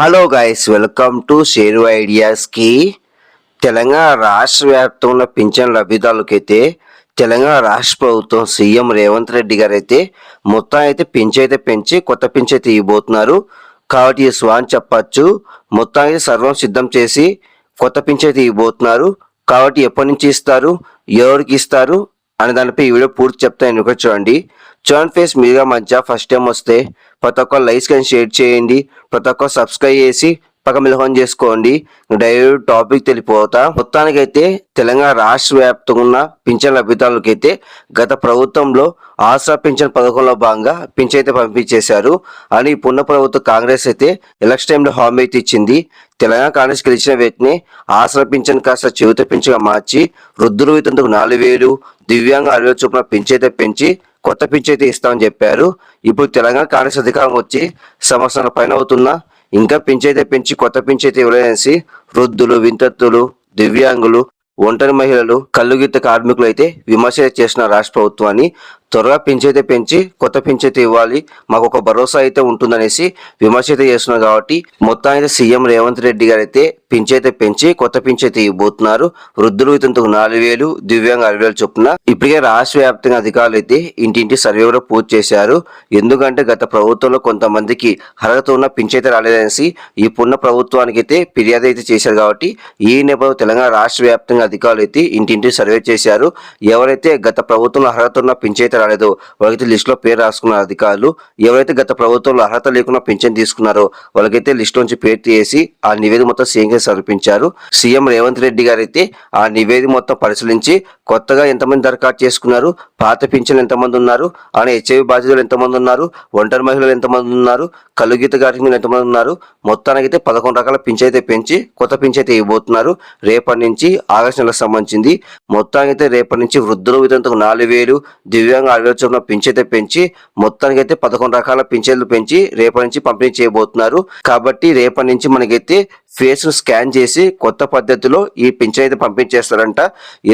Hello guys welcome to share ఐడియాస్కి Telangana రాష్ట్ర వ్యాప్తంలో pension లబ్ధిదారులకైతే Telangana రాష్ట్ర ప్రభుత్వం సీఎం రేవంత్ రెడ్డి గారు అయితే మొత్తం అయితే పింఛ అయితే పెంచి కొత్త పింఛ అయితే ఇవ్వబోతున్నారు కాబట్టి ఈ స్వాన్ చెప్పచ్చు మొత్తం అయితే సర్వం సిద్ధం చేసి కొత్త పింఛ అయితే ఇవ్వబోతున్నారు కాబట్టి ఎప్పటి నుంచి ఇస్తారు ఎవరికి ఇస్తారు అనే దానిపై ఈ వీడియో పూర్తి చెప్తాను ఒకటి చూడండి చూడండి ఫేస్ మీరుగా మధ్య ఫస్ట్ టైం వస్తే ప్రతి ఒక్క లైక్స్ కానీ షేర్ చేయండి. ప్రతి ఒక్క సబ్స్క్రైబ్ చేసి పక్క మిలహం చేసుకోండి. డైరెక్ట్ టాపిక్ తెలిపోతా. మొత్తానికైతే తెలంగాణ రాష్ట్ర వ్యాప్తంగా ఉన్న పింఛన్ లబ్ధిదారులకైతే గత ప్రభుత్వంలో ఆసరా పింఛన్ పథకంలో భాగంగా పింఛన్ అయితే పంపించేశారు. అని పున్న ప్రభుత్వ కాంగ్రెస్ అయితే ఎలక్షన్ టైంలో హామీ అయితే ఇచ్చింది. తెలంగాణ కాంగ్రెస్ గెలిచిన వ్యక్తిని ఆసరా పింఛన్ కాస్త జీవిత పింఛన్గా మార్చి వృద్ధులు ఇతందుకు నాలుగు వేలు దివ్యాంగ అరవై చొప్పున పింఛైతే పెంచి కొత్త పింఛన్ అయితే ఇస్తామని చెప్పారు. ఇప్పుడు తెలంగాణ కాంగ్రెస్ అధికారం వచ్చి సంవత్సరాల పైన అవుతున్నా ఇంకా పెంచైతే పెంచి కొత్త పెంచైతే ఇవ్వలేసి వృద్ధులు వింతత్తులు దివ్యాంగులు ఒంటరి మహిళలు కల్లుగీత కార్మికులు అయితే విమర్శ చేసిన రాష్ట్ర ప్రభుత్వాన్ని. త్వరగా పెంచైతే పెంచి కొత్త పింఛైతే ఇవ్వాలి మాకు ఒక భరోసా అయితే ఉంటుందనేసి విమర్శ అయితే చేస్తున్నారు కాబట్టి మొత్తానికి సీఎం రేవంత్ రెడ్డి గారు అయితే పెంచైతే పెంచి కొత్త పెంచైతే ఇవ్వబోతున్నారు. వృద్ధులు ఇతను నాలుగు వేలు దివ్యాంగ అరవై వేలు చొప్పున ఇప్పటికే రాష్ట్ర వ్యాప్తంగా అధికారులు అయితే ఇంటింటి సర్వే కూడా పూర్తి చేశారు. ఎందుకంటే గత ప్రభుత్వంలో కొంతమందికి అర్హత ఉన్న పింఛైతే రాలేదనేసి ఇప్పుడున్న ప్రభుత్వానికి అయితే ఫిర్యాదు అయితే చేశారు కాబట్టి ఈ నేపథ్యంలో తెలంగాణ రాష్ట్ర వ్యాప్తంగా అధికారులు అయితే ఇంటింటి సర్వే చేశారు. ఎవరైతే గత ప్రభుత్వంలో అర్హత ఉన్న పింఛైతే రాలేదు. వాళ్ళకైతే లిస్టులో పేరు రాసుకున్నారు అధికారులు ఎవరైతే గత ప్రభుత్వంలో అర్హత లేకుండా పింఛన్ తీసుకున్నారో వాళ్ళకైతే లిస్ట్ నుంచి పేరు తీసి ఆ నివేదిక మొత్తం సీఎం సమర్పించారు. సీఎం రేవంత్ రెడ్డి గారు అయితే ఆ నివేదిక మొత్తం పరిశీలించి కొత్తగా ఎంతమంది దరఖాస్తు చేసుకున్నారు పాత పింఛన్లు ఎంతమంది ఉన్నారు అలానే హెచ్ఐవి బాధితులు ఎంతమంది ఉన్నారు ఒంటరి మహిళలు ఎంతమంది ఉన్నారు కలుగీత కార్మికులు ఎంతమంది ఉన్నారు మొత్తానికి అయితే పదకొండు రకాల పింఛన్ అయితే పెంచి కొత్త పింఛన్ అయితే ఇవ్వబోతున్నారు. రేపటి నుంచి ఆగస్టు నెలకు సంబంధించింది మొత్తానికి అయితే రేపటి నుంచి వృద్ధుల వితంతకు నాలుగు వేలు దివ్యాంగ అరవై చొప్పున పింఛైతే అయితే పెంచి మొత్తానికి అయితే పదకొండు రకాల పింఛన్లు పెంచి రేపటి నుంచి పంపిణీ చేయబోతున్నారు. కాబట్టి రేపటి నుంచి మనకైతే ఫేస్ను స్కాన్ చేసి కొత్త పద్ధతిలో ఈ పింఛన్ అయితే పంపించేస్తారంట.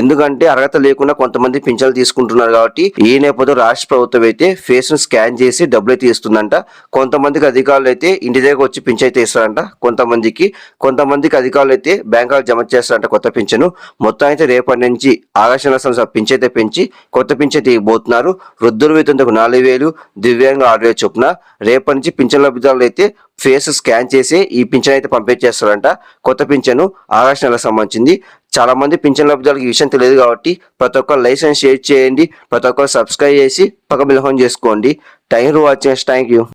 ఎందుకంటే అర్హత లేకుండా కొంతమంది పింఛన్లు తీసుకుంటున్నారు కాబట్టి ఈ నేపథ్యంలో రాష్ట్ర ప్రభుత్వం అయితే ఫేస్ను స్కాన్ చేసి డబ్బులు అయితే ఇస్తుందంట. కొంతమందికి అధికారులు అయితే ఇంటి దగ్గర వచ్చి పింఛన్ అయితే ఇస్తారంట. కొంతమందికి కొంతమందికి అధికారులు అయితే బ్యాంకులో జమ చేస్తారంట కొత్త పింఛను. మొత్తం అయితే రేపటి నుంచి ఆగస్టు నెల సంవత్సరం అయితే పెంచి కొత్త పింఛన్ తీయబోతున్నారు ఇవ్వబోతున్నారు. వృద్ధులు నాలుగు వేలు దివ్యాంగ ఆరు వేలు చొప్పున రేపటి నుంచి పింఛన్ లబ్ధిదారులు అయితే ఫేస్ స్కాన్ చేసి ఈ పింఛన్ అయితే పంపించేస్తారంట కొత్త పింఛను ఆగస్టు నెలకు సంబంధించింది. చాలా మంది పింఛన్ లబ్ధిదారులకు ఈ విషయం తెలియదు కాబట్టి ప్రతి ఒక్కరు లైసెన్స్ షేర్ చేయండి. ప్రతి ఒక్కరు సబ్స్క్రైబ్ చేసి పక్క బిల్హోన్ చేసుకోండి. Thank you watching. Thank you.